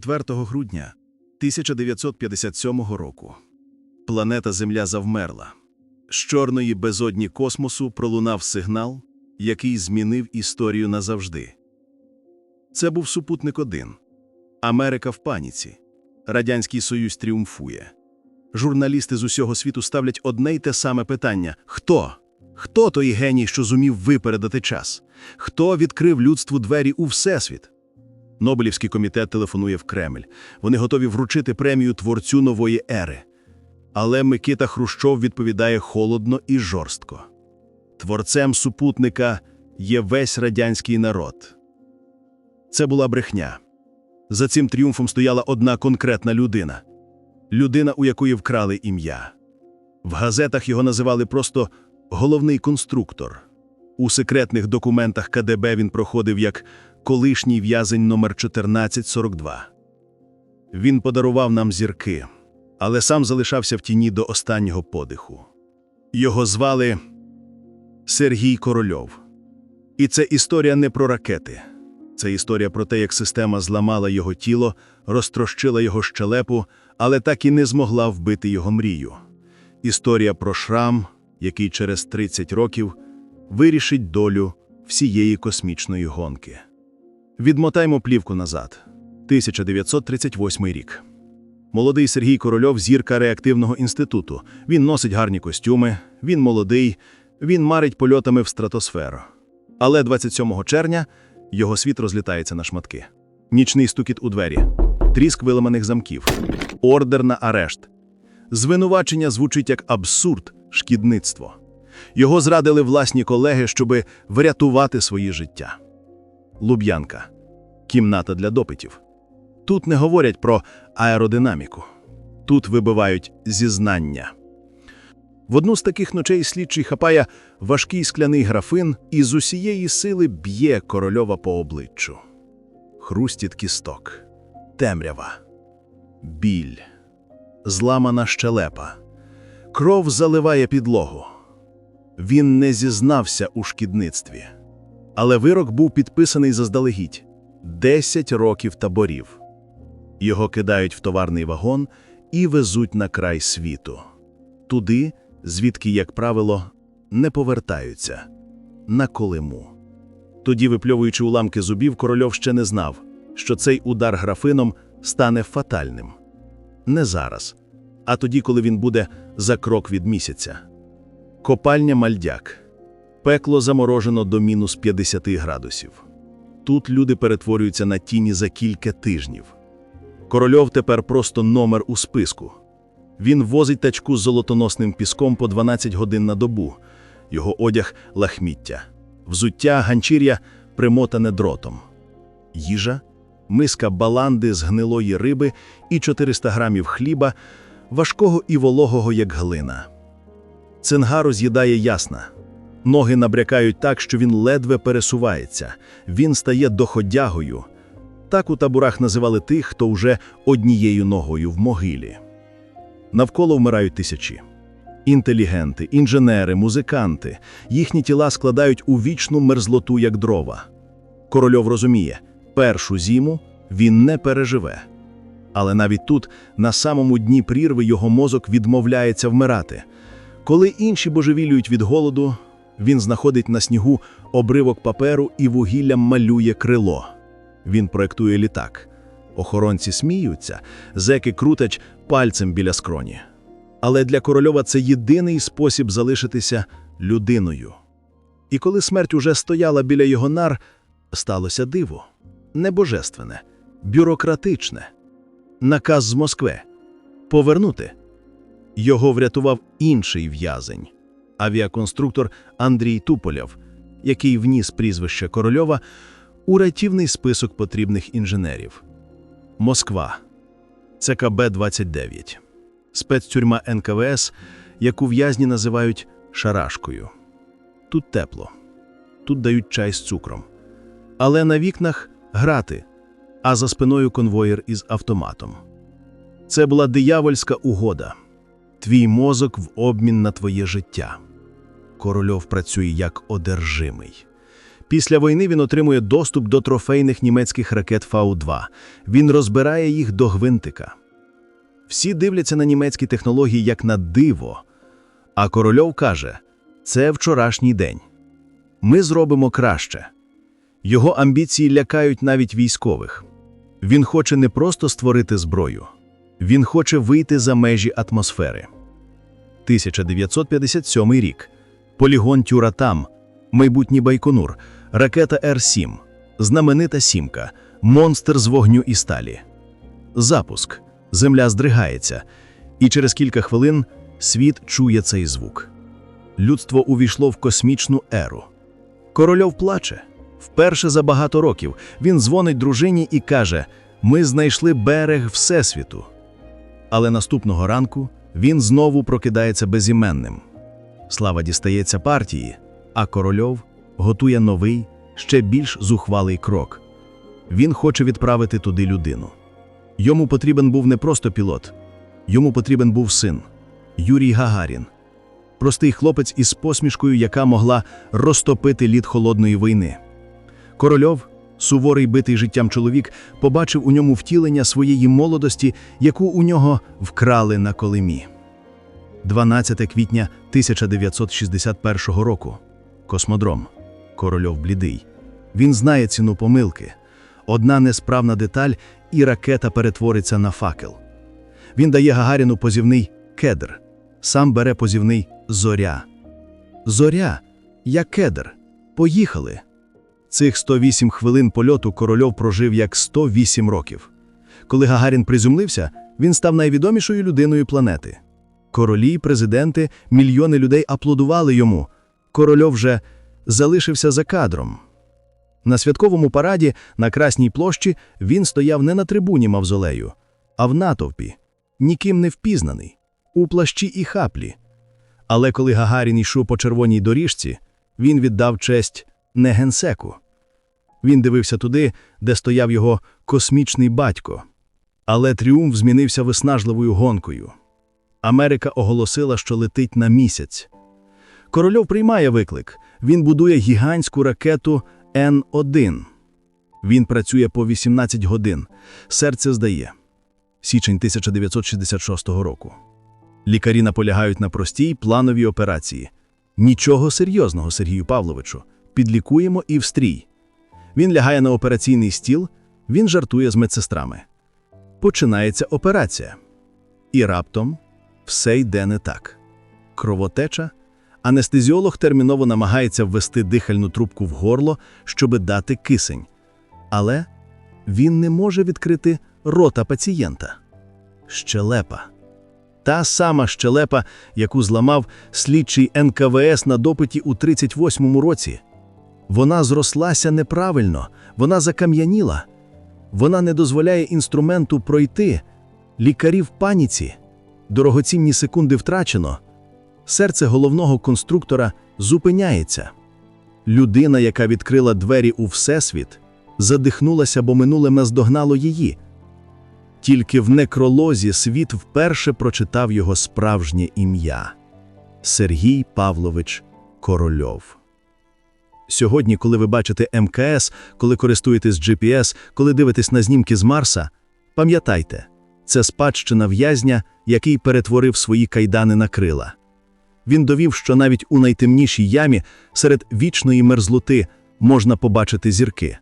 4 грудня 1957 року планета Земля завмерла. З чорної безодні космосу пролунав сигнал, який змінив історію назавжди. Це був супутник 1. Америка в паніці. Радянський Союз тріумфує. Журналісти з усього світу ставлять одне й те саме питання: хто? Хто той геній, що зумів випередити час? Хто відкрив людству двері у Всесвіт? Нобелівський комітет телефонує в Кремль. Вони готові вручити премію творцю нової ери. Але Микита Хрущов відповідає холодно і жорстко. Творцем супутника є весь радянський народ. Це була брехня. За цим тріумфом стояла одна конкретна людина людина, у якої вкрали ім'я. В газетах його називали просто головний конструктор. У секретних документах КДБ він проходив як колишній в'язень номер 1442. Він подарував нам зірки, але сам залишався в тіні до останнього подиху. Його звали Сергій Корольов. І це історія не про ракети. Це історія про те, як система зламала його тіло, розтрощила його щелепу, але так і не змогла вбити його мрію. Історія про шрам, який через 30 років вирішить долю всієї космічної гонки. Відмотаймо плівку назад. 1938 рік. Молодий Сергій Корольов зірка реактивного інституту. Він носить гарні костюми, він молодий, він марить польотами в стратосферу. Але 27 червня його світ розлітається на шматки. Нічний стукіт у двері, тріск виламаних замків, ордер на арешт. Звинувачення звучить як абсурд, шкідництво. Його зрадили власні колеги, щоби врятувати своє життя. Луб'янка. Кімната для допитів. Тут не говорять про аеродинаміку. Тут вибивають зізнання. В одну з таких ночей слідчий хапає важкий скляний графин і з усієї сили б'є корольова по обличчю. Хрустіт кісток, темрява, біль, зламана щелепа. Кров заливає підлогу. Він не зізнався у шкідництві. Але вирок був підписаний заздалегідь 10 років таборів. Його кидають в товарний вагон і везуть на край світу. Туди, звідки, як правило, не повертаються на Колиму. Тоді, випльовуючи уламки зубів, корольов ще не знав, що цей удар графином стане фатальним. Не зараз, а тоді, коли він буде за крок від місяця. Копальня мальдяк. Пекло заморожено до мінус 50 градусів. Тут люди перетворюються на тіні за кілька тижнів. Корольов тепер просто номер у списку. Він возить тачку з золотоносним піском по 12 годин на добу. Його одяг лахміття, взуття, ганчір'я примотане дротом. Їжа, миска баланди з гнилої риби і 400 грамів хліба, важкого і вологого, як глина. Цингару з'їдає ясна. Ноги набрякають так, що він ледве пересувається. Він стає доходягою. Так у таборах називали тих, хто вже однією ногою в могилі. Навколо вмирають тисячі. Інтелігенти, інженери, музиканти. Їхні тіла складають у вічну мерзлоту, як дрова. Корольов розуміє, першу зіму він не переживе. Але навіть тут, на самому дні прірви, його мозок відмовляється вмирати. Коли інші божевілюють від голоду, він знаходить на снігу обривок паперу і вугіллям малює крило. Він проектує літак. Охоронці сміються, зеки крутять пальцем біля скроні. Але для корольова це єдиний спосіб залишитися людиною. І коли смерть уже стояла біля його нар, сталося диво не божественне, бюрократичне. Наказ з Москви повернути. Його врятував інший в'язень авіаконструктор Андрій Туполєв, який вніс прізвище Корольова у рятівний список потрібних інженерів. Москва. ЦКБ-29. Спецтюрма НКВС, яку в'язні називають шарашкою. Тут тепло. Тут дають чай з цукром. Але на вікнах грати, а за спиною конвоїр із автоматом. Це була диявольська угода. Твій мозок в обмін на твоє життя. Корольов працює як одержимий. Після війни він отримує доступ до трофейних німецьких ракет Фау-2. Він розбирає їх до гвинтика. Всі дивляться на німецькі технології як на диво. А Корольов каже: це вчорашній день. Ми зробимо краще. Його амбіції лякають навіть військових. Він хоче не просто створити зброю, він хоче вийти за межі атмосфери. 1957 рік. Полігон Тюратам, майбутній Байконур, ракета Р-7, знаменита сімка, монстр з вогню і сталі. Запуск. Земля здригається, і через кілька хвилин світ чує цей звук. Людство увійшло в космічну еру. Корольов плаче. Вперше за багато років він дзвонить дружині і каже: Ми знайшли берег Всесвіту. Але наступного ранку він знову прокидається безіменним. Слава дістається партії, а корольов готує новий, ще більш зухвалий крок. Він хоче відправити туди людину. Йому потрібен був не просто пілот, йому потрібен був син Юрій Гагарін. Простий хлопець із посмішкою, яка могла розтопити лід холодної війни. Корольов, суворий битий життям чоловік, побачив у ньому втілення своєї молодості, яку у нього вкрали на колимі. 12 квітня 1961 року. Космодром. Корольов блідий. Він знає ціну помилки. Одна несправна деталь, і ракета перетвориться на факел. Він дає Гагаріну позивний кедр. Сам бере позивний зоря. Зоря, як кедр. Поїхали. Цих 108 хвилин польоту корольов прожив як 108 років. Коли Гагарін приземлився, він став найвідомішою людиною планети. Королі, президенти, мільйони людей аплодували йому. Корольов вже залишився за кадром. На святковому параді на Красній площі він стояв не на трибуні мавзолею, а в натовпі, ніким не впізнаний, у плащі і хаплі. Але коли Гагарін йшов по червоній доріжці, він віддав честь не генсеку. Він дивився туди, де стояв його космічний батько. Але тріумф змінився виснажливою гонкою. Америка оголосила, що летить на місяць. Корольов приймає виклик. Він будує гігантську ракету Н-1. Він працює по 18 годин. Серце здає. Січень 1966 року. Лікарі наполягають на простій плановій операції. Нічого серйозного, Сергію Павловичу. Підлікуємо і встрій. Він лягає на операційний стіл, він жартує з медсестрами. Починається операція. І раптом все йде не так. Кровотеча. Анестезіолог терміново намагається ввести дихальну трубку в горло, щоби дати кисень. Але він не може відкрити рота пацієнта. Щелепа. Та сама щелепа, яку зламав слідчий НКВС на допиті у 38-му році. Вона зрослася неправильно, вона закам'яніла. Вона не дозволяє інструменту пройти. Лікарі в паніці. Дорогоцінні секунди втрачено. Серце головного конструктора зупиняється. Людина, яка відкрила двері у Всесвіт, задихнулася, бо минуле наздогнало її. Тільки в некролозі світ вперше прочитав його справжнє ім'я Сергій Павлович Корольов. Сьогодні, коли ви бачите МКС, коли користуєтесь GPS, коли дивитесь на знімки з Марса, пам'ятайте, це спадщина в'язня, який перетворив свої кайдани на крила. Він довів, що навіть у найтемнішій ямі серед вічної мерзлоти можна побачити зірки.